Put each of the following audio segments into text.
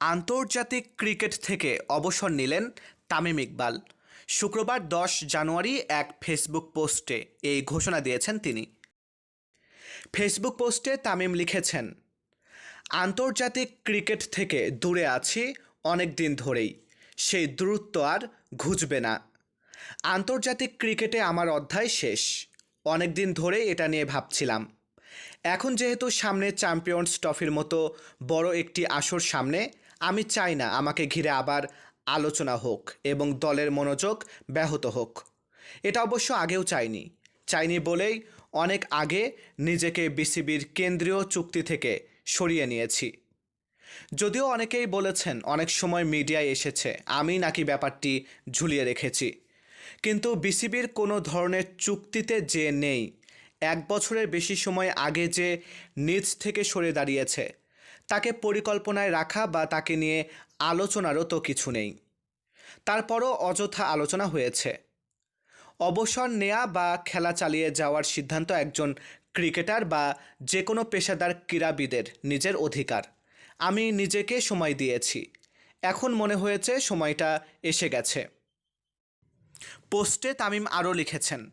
আন্তর্জাতিক ক্রিকেট থেকে অবসর নিলেন তামিম ইকবাল। শুক্রবার দশ জানুয়ারি এক ফেসবুক পোস্টে এই ঘোষণা দিয়েছেন তিনি। ফেসবুক পোস্টে তামিম লিখেছেন, আন্তর্জাতিক ক্রিকেট থেকে দূরে আছি অনেক দিন ধরেই। সেই দূরত্ব আর ঘুচবে না। আন্তর্জাতিক ক্রিকেটে আমার অধ্যায় শেষ। অনেক দিন ধরে এটা নিয়ে ভাবছিলাম। এখন যেহেতু সামনে চ্যাম্পিয়ন্স ট্রফির মতো বড় একটি আসর সামনে আমি চাই না আমাকে ঘিরে আবার আলোচনা হোক এবং দলের মনোযোগ ব্যাহত হোক। এটা অবশ্য আগেও চাইনি। চাইনি বলেই অনেক আগে নিজেকে বিসিবির কেন্দ্রীয় চুক্তি থেকে সরিয়ে নিয়েছি। যদিও অনেকেই বলেছেন, অনেক সময় মিডিয়ায় এসেছে, আমি নাকি ব্যাপারটি ঝুলিয়ে রেখেছি। কিন্তু বিসিবির কোনো ধরনের চুক্তিতে যে নেই, এক বছরের বেশি সময় আগে যে নিজ থেকে সরে দাঁড়িয়েছে তাকে পরিকল্পনায় রাখা বা তাকে নিয়ে আলোচনারও তো কিছু নেই। তারপরও অযথা আলোচনা হয়েছে। অবসর নেয়া বা খেলা চালিয়ে যাওয়ার সিদ্ধান্ত একজন ক্রিকেটার বা যে কোনো পেশাদার ক্রীড়াবিদের নিজের অধিকার। আমি নিজেকে সময় দিয়েছি। এখন মনে হয়েছে সময়টা এসে গেছে। পোস্টে তামিম আরও লিখেছেন,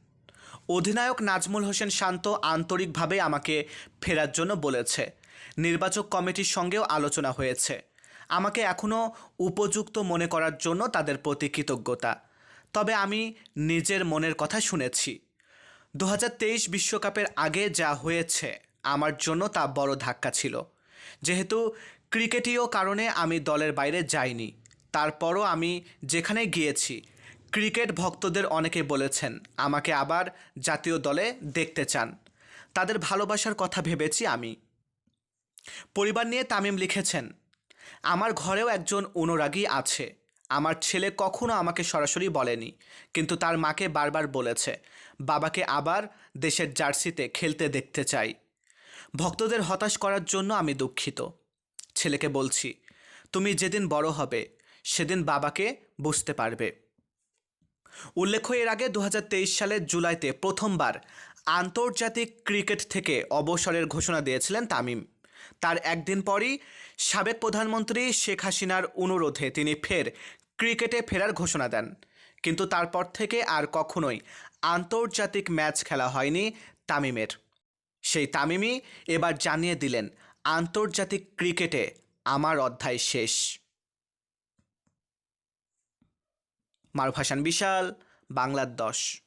অধিনায়ক নাজমুল হোসেন শান্ত আন্তরিকভাবে আমাকে ফেরার জন্য বলেছে। নির্বাচক কমিটির সঙ্গেও আলোচনা হয়েছে। আমাকে এখনও উপযুক্ত মনে করার জন্য তাদের প্রতি কৃতজ্ঞতা। তবে আমি নিজের মনের কথা শুনেছি। দু বিশ্বকাপের আগে যা হয়েছে, আমার জন্য তা বড় ধাক্কা ছিল। যেহেতু ক্রিকেটীয় কারণে আমি দলের বাইরে যাইনি, তারপরও আমি যেখানে গিয়েছি, ক্রিকেট ভক্তদের অনেকে বলেছেন, আমাকে আবার জাতীয় দলে দেখতে চান। তাদের ভালোবাসার কথা ভেবেছি আমি। পরিবার নিয়ে তামিম লিখেছেন, আমার ঘরেও একজন অনুরাগী আছে। আমার ছেলে কখনো আমাকে সরাসরি বলেনি, কিন্তু তার মাকে বারবার বলেছে, বাবাকে আবার দেশের জার্সিতে খেলতে দেখতে চাই। ভক্তদের হতাশ করার জন্য আমি দুঃখিত। ছেলেকে বলছি, তুমি যেদিন বড় হবে, সেদিন বাবাকে বুঝতে পারবে। উল্লেখ্য, এর আগে দু হাজার তেইশ সালের জুলাইতে প্রথমবার আন্তর্জাতিক ক্রিকেট থেকে অবসরের ঘোষণা দিয়েছিলেন তামিম। তার একদিন পরই সাবেক প্রধানমন্ত্রী শেখ হাসিনার অনুরোধে তিনি ফের ক্রিকেটে ফেরার ঘোষণা দেন। কিন্তু তারপর থেকে আর কখনোই আন্তর্জাতিক ম্যাচ খেলা হয়নি তামিমের। সেই তামিমই এবার জানিয়ে দিলেন, আন্তর্জাতিক ক্রিকেটে আমার অধ্যায় শেষ। মারুফ হাসান, বিশাল বাংলার দশ।